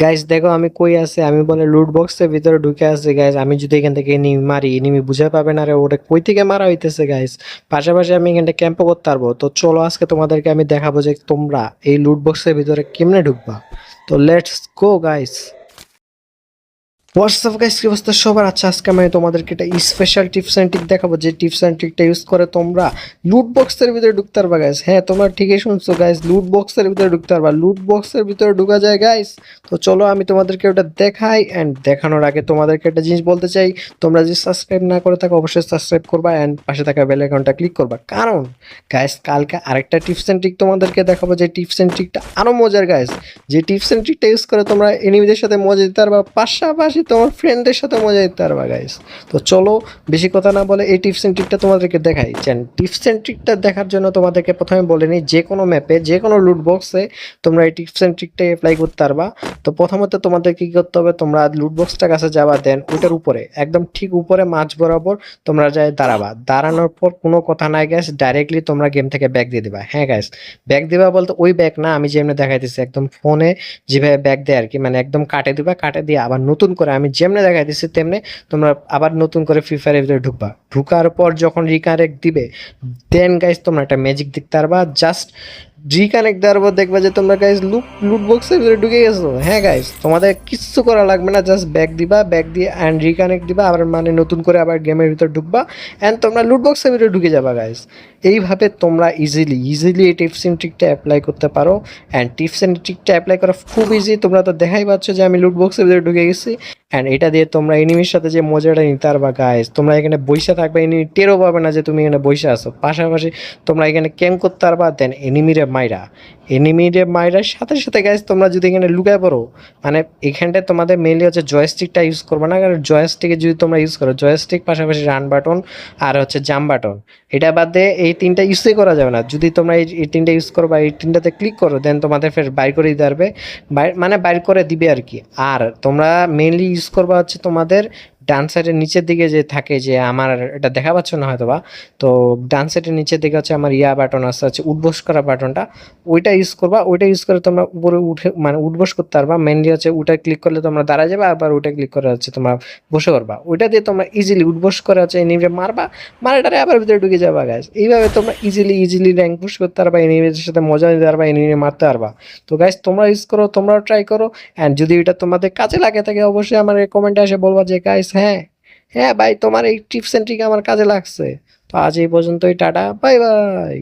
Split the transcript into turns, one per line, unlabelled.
Guys দেখো আমি কই আছে? আমি বলে লুট বক্সের ভিতরে ঢুকে আছে গাইস আমি যদি এখান থেকে এনিমি মারি, এনিমি বুঝে পাবে না রে, ওটা কই থেকে মারা হইতেছে গাইস পাশাপাশি আমি এখানটা ক্যাম্পও করতে পারব। তো চলো, আজকে তোমাদেরকে আমি দেখাবো যে তোমরা এই লুট বক্সের ভিতরে কেমনে ঢুকবা। তো let's go guys WhatsApp guys কি অবস্থা? সবার আচ্ছা আজকে আমি তোমাদেরকে একটা স্পেশাল টিপস অ্যান্ড ট্রিক দেখাবো। যে টিপস অ্যান্ড ট্রিকটা ইউজ করে তোমরা লুট বক্সের ভিতরে ঢুকতে পারবা গাইস হ্যাঁ তোমরা ঠিকই শুনছো গাইস লুট বক্সের ভিতরে ঢুকতে পারবা। লুট বক্সের ভিতরে ঢুকা যায় গাইস তো চলো, আমি তোমাদেরকে ওটা দেখাই অ্যান্ড দেখানোর আগে তোমাদেরকে একটা জিনিস বলতে চাই। তোমরা যদি সাবস্ক্রাইব না করে থাকো, অবশ্যই সাবস্ক্রাইব করবা অ্যান্ড পাশে থাকা বেল আইকনটা ক্লিক করবা। কারণ গাইস কালকে আরেকটা টিপস অ্যান্ড ট্রিক তোমাদেরকে দেখাবো। যে টিপস অ্যান্ড ট্রিকটা আরও মজার গাইস যে টিপস অ্যান্ড ট্রিকটা ইউজ করে তোমরা এনিমিদের সাথে মজা দিতে পারবা, পাশাপাশি তোমার ফ্রেন্ডদের সাথে মজা দিতে পারবা গাইস তো চলো, বেশি কথা না বলে এই টিপস অ্যান্ড ট্রিকটা তোমাদেরকে দেখাই। চেন টিপস অ্যান্ড ট্রিকটা দেখার জন্য তোমাদেরকে প্রথমে বলে নিই, যে কোনো ম্যাপে যে কোনো লুট বক্সে তোমরা এই টিপস অ্যান্ড ট্রিকটা অ্যাপ্লাই করতে পারবা। তো প্রথমত তোমাদের কী করতে হবে, তোমরা লুট বক্সটা কাছে যাবা দেন ওইটার উপরে, একদম ঠিক উপরে, মাঝ বরাবর তোমরা যাই দাঁড়াবা। দাঁড়ানোর পর কোনো কথা নাই গ্যাস ডাইরেক্টলি তোমরা গেম থেকে ব্যাগ দিয়ে দিবা। হ্যাঁ গ্যাস ব্যাগ দিবা বলতে ওই ব্যাগ না, আমি যেমনি দেখাইতেছি, একদম ফোনে যেভাবে ব্যাগ দেয় আর কি মানে একদম কাটে দিবা, কাটে দিয়ে আবার নতুন করে আমি যেমনে দেখাই দিচ্ছি তেমনি তোমরা আবার নতুন করে ফ্রি ফায়ারের ভিতরে ঢুকবা। ঢুকার পর যখন রিকারেক দিবে দেন গাইজ তোমরা একটা ম্যাজিক দেখতে পারবা জাস্ট রিকানেক্ট দেওয়ার পর দেখবা যে তোমরা গাইস লুট লুট বক্সের ভিতরে ঢুকে গেছো। হ্যাঁ গাইস তোমাদের কিচ্ছু করা লাগবে না জাস্ট ব্যাক দিবা ব্যাক দিয়ে অ্যান্ড রিকানেক্ট দিবা, আবার মানে নতুন করে আবার গেমের ভিতর ঢুকবা অ্যান্ড তোমরা লুট বক্সের ভিতরে ঢুকে যাবা গাইস এইভাবে তোমরা ইজিলি ইজিলি এই টিপস এন্ড ট্রিকটা অ্যাপ্লাই করতে পারো অ্যান্ড টিপস এন্ড ট্রিকটা অ্যাপ্লাই করা খুব ইজি তোমরা তো দেখাই পাচ্ছ যে আমি লুট বক্সের ভিতরে ঢুকে গেছি অ্যান্ড এটা দিয়ে তোমরা এনিমির সাথে যে মজাটা নিতে পারবা গাইস তোমরা এখানে বইসা থাকবে এনিমি টেরও পাবে না যে তুমি এখানে বইসা আছো। পাশাপাশি তোমরা এখানে ক্যাম্প করতে পারবা দেন এনিমিরে মাইরা। এনিমিরে মাইরার সাথে সাথে গাইস তোমরা যদি এখানে লুকায় পড়ো মানে এখানটায় তোমাদের মেনলি হচ্ছে জয়স্টিকটা ইউজ করবে না, কারণ জয়স্টিকে যদি তোমরা ইউজ করো জয়স্টিক পাশাপাশি রান বাটন আর হচ্ছে জাম বাটন এটা বাদ এই তিনটা ইউজই করা যাবে না। যদি তোমরা এই তিনটা ইউজ করো বা এই তিনটাতে ক্লিক করো দেন তোমাদের ফের বাইর করে দিতে পারবে। মানে বাইর করে দিবে আর কি। আর তোমরা মেনলি ইউজ করবা হচ্ছে তোমাদের ডান সাইডের নিচের দিকে যে থাকে যে আমার এটা দেখা পাচ্ছ না হয়তো বা তো ডান সাইডের নিচের দিকে হচ্ছে আমার ইয়া বাটন আছে, হচ্ছে উঠবোস করা বাটনটা ওইটা ইউজ করবা, ওইটা ইউজ করে তোমরা উপরে উঠে মানে উঠবোস করতে পারবা মেনলি হচ্ছে ওটা ক্লিক করলে তোমরা দাঁড়া যাবে, আবার ওইটা ক্লিক করে হচ্ছে তোমরা বসে করবা ওইটা দিয়ে তোমরা ইজিলি উঠবোস করে হচ্ছে এনিমে মারবা মারাটারে আবার ভিতরে ঢুকে যাবা গাইজ এইভাবে তোমরা ইজিলি ইজিলি র্যাঙ্ক পুশ করতে পারবা এনিমিদের সাথে মজা নিতে পারবা এনিমে মারতে পারবা। তো গাইজ তোমরা ইউজ করো, তোমরাও ট্রাই করো অ্যান্ড যদি এটা তোমাদের কাজে লাগে থাকে, অবশ্যই আমার কমেন্টে এসে বলবা যে গাইজ হ্যাঁ হ্যাঁ ভাই, তোমার এই টিপস অ্যান্ড আমার কাজে লাগছে। তো আজ এই পর্যন্তই, টাটা বাই বাই